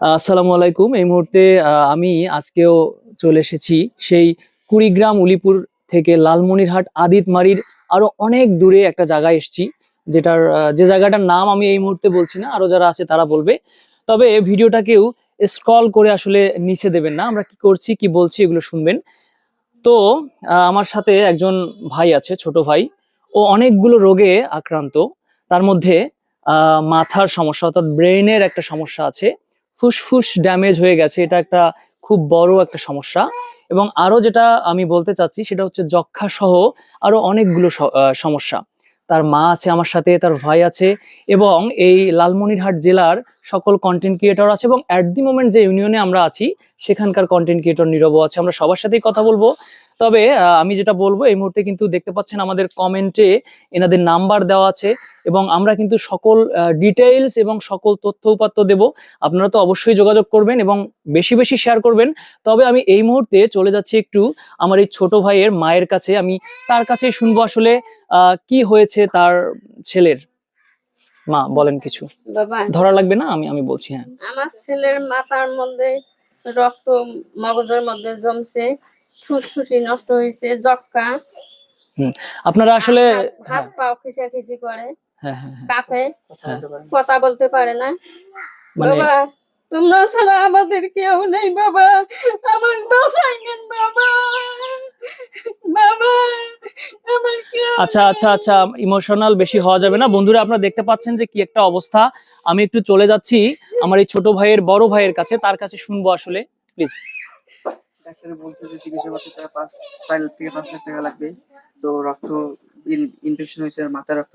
আসসালামু আলাইকুম। এই মুহূর্তে আমি আজকেও চলে এসেছি সেই কুড়িগ্রাম উলিপুর থেকে লালমনিরহাট আদিতমারির আরও অনেক দূরে একটা জায়গায় এসেছি, যেটার যে জায়গাটার নাম আমি এই মুহূর্তে বলছি না আরও যারা আছে তারা বলবে। তবে ভিডিওটাকেও স্ক্রল করে আসলে নিচে দেবেন না, আমরা কি করছি, কি বলছি এগুলো শুনবেন। তো আমার সাথে একজন ভাই আছে, ছোট ভাই। ও অনেকগুলো রোগে আক্রান্ত। তার মধ্যে মাথার সমস্যা, অর্থাৎ ব্রেইনের একটা সমস্যা আছে। ফুসফুস ড্যামেজ হয়ে গেছে, এটা একটা খুব বড় একটা সমস্যা। এবং আরও যেটা আমি বলতে চাচ্ছি, সেটা হচ্ছে যক্ষা সহ আরও অনেকগুলো সমস্যা। তার মা আছে আমার সাথে, তার ভাই আছে, এবং এই লালমনিরহাট জেলার সকল কন্টেন্ট ক্রিয়েটর আছে এবং অ্যাট দি মোমেন্ট যে ইউনিয়নে আমরা আছি, সেখানকার কন্টেন্ট ক্রিয়েটর নীরব আছে। আমরা সবার সাথেই কথা বলব। তবে আমি যেটা বলব, এই মুহূর্তে কিন্তু দেখতে পাচ্ছেন আমাদের কমেন্টে এনাদের নাম্বার দেওয়া আছে এবং আমরা কিন্তু সকল ডিটেইলস এবং সকল তথ্য উপাত্ত দেব। আপনারা তো অবশ্যই যোগাযোগ করবেন এবং বেশি বেশি শেয়ার করবেন। তবে আমি এই মুহূর্তে চলে যাচ্ছি একটু আমার এই ছোট ভাইয়ের মায়ের কাছে। আমি তার কাছে শুনব আসলে কি হয়েছে তার ছেলের। মা বলেন কিছু। বাবা। ধরা লাগবে না? আমি আমি বলছি হ্যাঁ। আমার ছেলের মাথার মধ্যে রক্ত মগজের মধ্যে জমছে ফুসফুসি নষ্ট হয়েছে জক্কা আপনারা আসলে হাত- হাত পাও খিচাখিচি করে। হ্যাঁ হ্যাঁ হ্যাঁ। কাঁপে হ্যাঁ। কথা বলতে পারে না। মানে বাবা তোমরা ছাড়া আমাদের কেউ নেই বাবা। আমার বাবা বাবা। আচ্ছা আচ্ছা আচ্ছা ইমোশনাল বেশি হওয়া যাবে না। বন্ধুরা, আপনারা দেখতে পাচ্ছেন যে কি একটা অবস্থা। আমি একটু চলে যাচ্ছি আমার এই ছোট ভাইয়ের, বড় ভাইয়ের কাছে। তার কাছে শুনব আসলে প্লিজ ডাক্তার বলছে যে চিকিৎসা করতে পাঁচ চার থেকে পাঁচ লাখ টাকা লাগবে। তো রক্ত ইনফেকশন হয়েছে আর মাথা রক্ত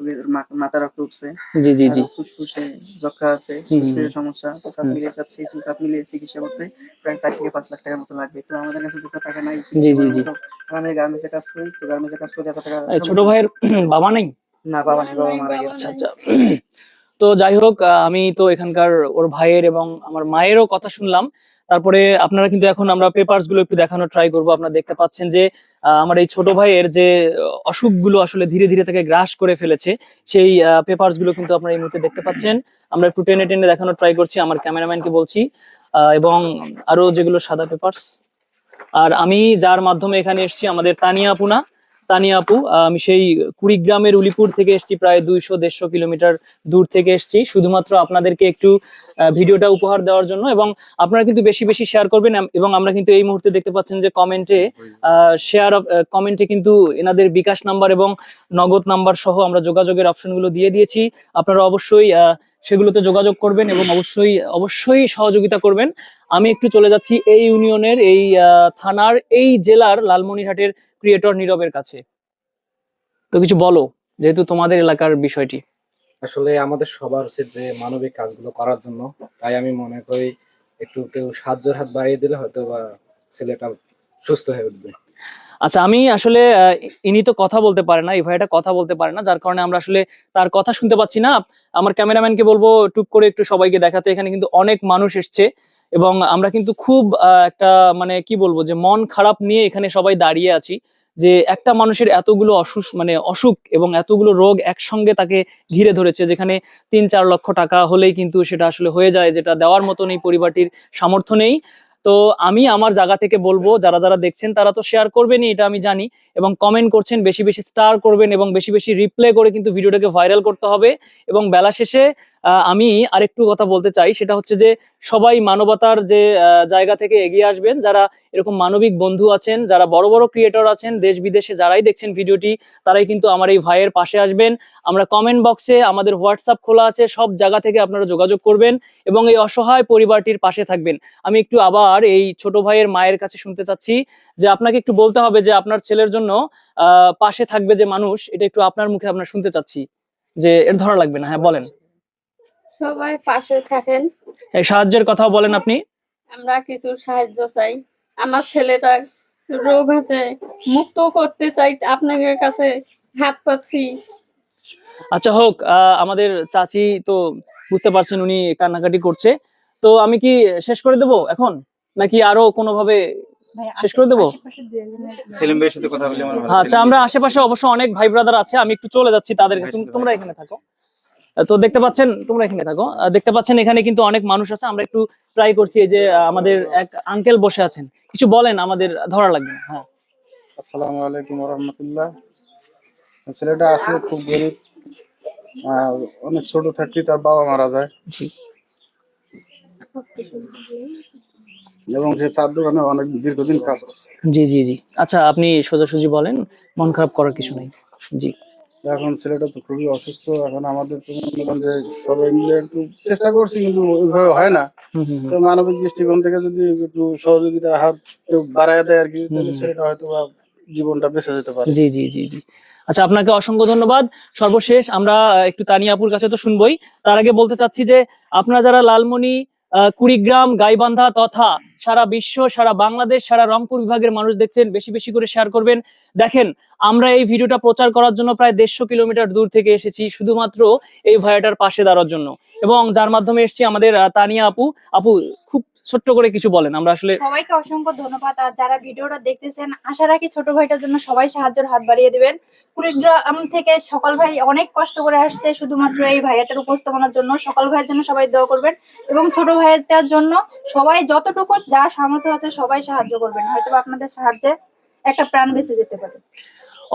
মাথা রক্ত উঠছে। জি জি জি। ফুসফুসে যক্ষা আছে ফুসফুসের সমস্যা তো সব। মিলিয়ে সব সেই সব মিলিয়ে চিকিৎসা করতে প্রায় চার থেকে পাঁচ লাখ টাকার মতো লাগবে। তো আমাদের কাছে তো টাকা নাই জি, জি, জি। আমি গার্মেন্টসে কাজ করি তো গার্মেন্টসে কাজ করতে এত টাকা ছোট ভাইয়ের বাবা নেই? না বাবা নেই বাবা মারা গেছে। আচ্ছা আচ্ছা। তো যাই হোক আমি তো এখানকার ওর ভাইয়ের এবং আমার মায়েরও কথা শুনলাম। তারপরে আপনারা কিন্তু এখন আমরা পেপারসগুলো একটু দেখানোর ট্রাই করব। আপনারা দেখতে পাচ্ছেন যে আমার এই ছোট ভাইয়ের যে অসুখগুলো আসলে ধীরে ধীরে তাকে গ্রাস করে ফেলেছে, সেই পেপারসগুলো কিন্তু আপনারা এই মুহূর্তে দেখতে পাচ্ছেন। আমরা একটু টেনে টেনে দেখানোর ট্রাই করছি, আমার ক্যামেরাম্যানকে বলছি। এবং আরও যেগুলো সাদা পেপারস আর আমি যার মাধ্যমে এখানে এসেছি, আমাদের তানিয়া আপুনা তানিয়া আপু, আমি সেই কুড়িগ্রামের উলিপুর থেকে এসেছি, প্রায় দুইশো, দেড়শো কিলোমিটার দূর থেকে এসেছি। শুধুমাত্র আপনাদেরকে একটু ভিডিওটা উপহার দেওয়ার জন্য এবং আপনারা কিন্তু বেশি বেশি শেয়ার করবেন এবং আমরা কিন্তু এই মুহূর্তে দেখতে পাচ্ছেন যে কমেন্টে শেয়ার অফ কমেন্টে কিন্তু এনাদের বিকাশ নাম্বার এবং নগদ নাম্বার সহ আমরা যোগাযোগের অপশনগুলো দিয়ে দিয়েছি। আপনারা অবশ্যই সেগুলোতে যোগাযোগ করবেন এবং অবশ্যই অবশ্যই সহযোগিতা করবেন। আমি একটু চলে যাচ্ছি এই ইউনিয়নের এই থানার, এই জেলার লালমনিরহাটের ক্রিয়েটর নীরবের কাছে। তো কিছু বলো যেহেতু তোমাদের এলাকার বিষয়টি। আসলে আমাদের সবার উচিত যে মানবিক কাজগুলো করার জন্য। তাই আমি মনে করি একটু কেউ সাহায্যের হাত বাড়িয়ে দিলে হয়তো বা ছেলেটা সুস্থ হয়ে উঠবে। আচ্ছা আমি আসলে ইনি তো কথা বলতে পারে না এই ভাইটা কথা বলতে পারে না যার কারণে আমরা আসলে তার কথা শুনতে পাচ্ছি না। আমার ক্যামেরাম্যানকে বলব টুক করে একটু সবাইকে দেখাতে এখানে কিন্তু অনেক মানুষ এসছে। এবং আমরা কিন্তু খুব একটা মানে কি বলব যে মন খারাপ নিয়ে এখানে সবাই দাঁড়িয়ে আছি যে একটা মানুষের এতগুলো অসুখ মানে অসুখ এবং এতগুলো রোগ একসঙ্গে তাকে ঘিরে ধরেছে, যেখানে তিন চার লক্ষ টাকা হলেই কিন্তু সেটা আসলে হয়ে যায়, যেটা দেওয়ার মতন এই পরিবারটির সামর্থ্য নেই। তো আমি আমার জায়গা থেকে বলব, যারা যারা দেখছেন তারা তো শেয়ার করবেনই, এটা আমি জানি এবং কমেন্ট করছেন, বেশি বেশি স্টার করবেন এবং বেশি বেশি রিপ্লে করে কিন্তু ভিডিওটাকে ভাইরাল করতে হবে এবং বেলা শেষে আমি আরেকটু কথা বলতে চাই, সেটা হচ্ছে যে সবাই মানবতার যে জায়গা থেকে এগিয়ে আসবেন, যারা এরকম মানবিক বন্ধু আছেন, যারা বড় বড় ক্রিয়েটর আছেন, দেশ বিদেশে যারাই দেখছেন ভিডিওটি, তারাই কিন্তু আমার এই ভাইয়ের পাশে আসবেন। আমরা কমেন্ট বক্সে আমাদের হোয়াটসঅ্যাপ খোলা আছে, সব জায়গা থেকে আপনারা যোগাযোগ করবেন এবং এই অসহায় পরিবারটির পাশে থাকবেন। আমি একটু আবার এই ছোট ভাইয়ের মায়ের কাছে শুনতে চাচ্ছি, যে আপনাকে একটু বলতে হবে যে আপনার ছেলের জন্য পাশে থাকবে যে মানুষ, এটা একটু আপনার মুখে আপনার শুনতে চাচ্ছি, যে এর ধরা লাগবে না হ্যাঁ বলেন। সবাই পাশে থাকেন। এই সাহায্যের কথাও বলেন আপনি। আমরা কিছু সাহায্য চাই। আমার ছেলেটা রোগ হতে মুক্ত করতে চাই আপনাদের কাছে হাত পাচ্ছি। আচ্ছা হোক আহ, আমাদের চাচি তো বুঝতে পারছেন উনি কান্নাকাটি করছে। তো আমি কি শেষ করে দেব এখন? নাকি আরও কোনোভাবে শেষ করে দেবো? সেলিম ভাইয়ের সাথে কথা বলে আচ্ছা আমরা আশেপাশে অবশ্য অনেক ভাই ব্রাদার আছে আমি একটু চলে যাচ্ছি তাদের তুমি- তোমরা এখানে থাকো। তো দেখতে পাচ্ছেন তোমরা এখানে থাকো। দেখতে পাচ্ছেন এখানে কিন্তু অনেক মানুষ আছে। আমরা একটু ট্রাই করছি এই যে আমাদের এক আঙ্কেল বসে আছেন। কিছু বলেন আমাদের ধরা লাগবে না। হ্যাঁ। আসসালামু আলাইকুম রহমতুল্লাহ ছেলেটা আসলে খুব গরিব। অনেক ছোট থাকতে তার বাবা মারা যায়। জি। এবং সে চার দোকানে অনেক দীর্ঘদিন কাজ করছে। জি জি জি। আচ্ছা আপনি সোজাসুজি বলেন মন খারাপ করার কিছু নেই। জি। এখন ছেলেটা তো খুবই অসুস্থ এখন আমাদের তো মনে যে সবাই মিলে একটু চেষ্টা করছি কিন্তু ওইভাবে হয় না। তো মানবিক দৃষ্টিকোণ থেকে যদি একটু সহযোগিতার হাত কেউ বাড়ায় দেয় আর কি তাহলে ছেলেটা হয়তো বা জীবনটা বেঁচে যেতে পারে। জি জি জি জি। আচ্ছা আপনাকে অসংখ্য ধন্যবাদ। সর্বশেষ আমরা একটু তানিয়াপুর কাছে তো শুনবই। তার আগে বলতে চাচ্ছি যে আপনারা যারা লালমনি কুড়িগ্রাম, গাইবান্ধা তথা সারা বিশ্ব, সারা বাংলাদেশ, সারা রংপুর বিভাগের মানুষ দেখছেন। বেশি বেশি করে শেয়ার করবেন। দেখেন, আমরা এই ভিডিওটা প্রচার করার জন্য প্রায় দেড়শো কিলোমিটার দূর থেকে এসেছি শুধুমাত্র এই ভয়াটার পাশে দাঁড়ার জন্য। এবং যার মাধ্যমে এসেছি আমাদের তানিয়া আপু। আপু, খুব ছোট্ট করে কিছু বলেন। আমরা আসলে সবাইকে অসংখ্য ধন্যবাদ। আর যারা ভিডিওটা দেখতেছেন, আশা রাখি ছোট ভাইটার জন্য সবাই সাহায্যের হাত বাড়িয়ে দিবেন। কুড়িগ্রাম থেকে সকাল ভাই অনেক কষ্ট করে আসছে, শুধুমাত্র এই ভাইয়াটার উপস্থাপনার জন্য। সকাল ভাইয়ের জন্য সবাই দোয়া করবেন এবং ছোট ভাইয়াটার জন্য সবাই যতটুকু যার সামর্থ্য আছে সবাই সাহায্য করবেন। হয়তো আপনাদের সাহায্যে একটা প্রাণ বেঁচে যেতে পারে।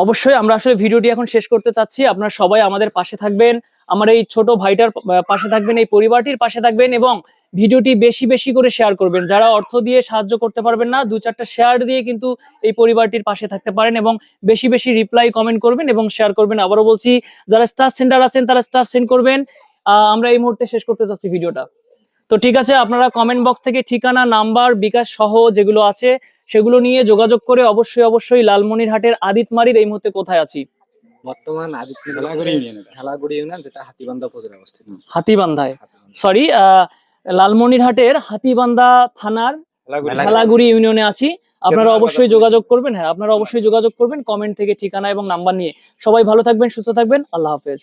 অবশ্যই আমরা আসলে ভিডিওটি এখন শেষ করতে চাচ্ছি। আপনারা সবাই আমাদের পাশে থাকবেন, আমার এই ছোট ভাইটার পাশে থাকবেন, এই পরিবারটির পাশে থাকবেন এবং ভিডিওটি বেশি বেশি করে শেয়ার করবেন। যারা অর্থ দিয়ে সাহায্য করতে পারবেন না দু চারটা শেয়ার দিয়ে কিন্তু এই পরিবারটির পাশে থাকতে পারেন এবং বেশি বেশি রিপ্লাই কমেন্ট করবেন এবং শেয়ার করবেন। আবারও বলছি, যারা স্টার সেন্টার আছেন তারা স্টার সেন্ড করবেন। আমরা এই মুহূর্তে শেষ করতে চাচ্ছি ভিডিওটা। তো ঠিক আছে আপনারা কমেন্ট বক্স থেকে ঠিকানা নাম্বার বিকাশ সহ যেগুলো আছে সেগুলো নিয়ে যোগাযোগ করে অবশ্যই অবশ্যই লালমনিরহাটের আদিতমারির এই মুহূর্তে কোথায় আছি? বর্তমান আদিত্য ইউনিয়ন এটা। খেলাগুড়ি ইউনিয়ন যেটা হাতিবান্ধা উপজেলা অবস্থিত। হাতিবান্ধায়। হাতিবান্ধা। সরি লালমনিরহাটের হাতিবান্ধা থানার খেলাগুড়ি ইউনিয়নে। আছি। আপনারা অবশ্যই যোগাযোগ করবেন হ্যাঁ আপনারা অবশ্যই যোগাযোগ করবেন কমেন্ট থেকে ঠিকানা এবং নাম্বার নিয়ে। সবাই ভালো থাকবেন সুস্থ থাকবেন আল্লাহ হাফেজ।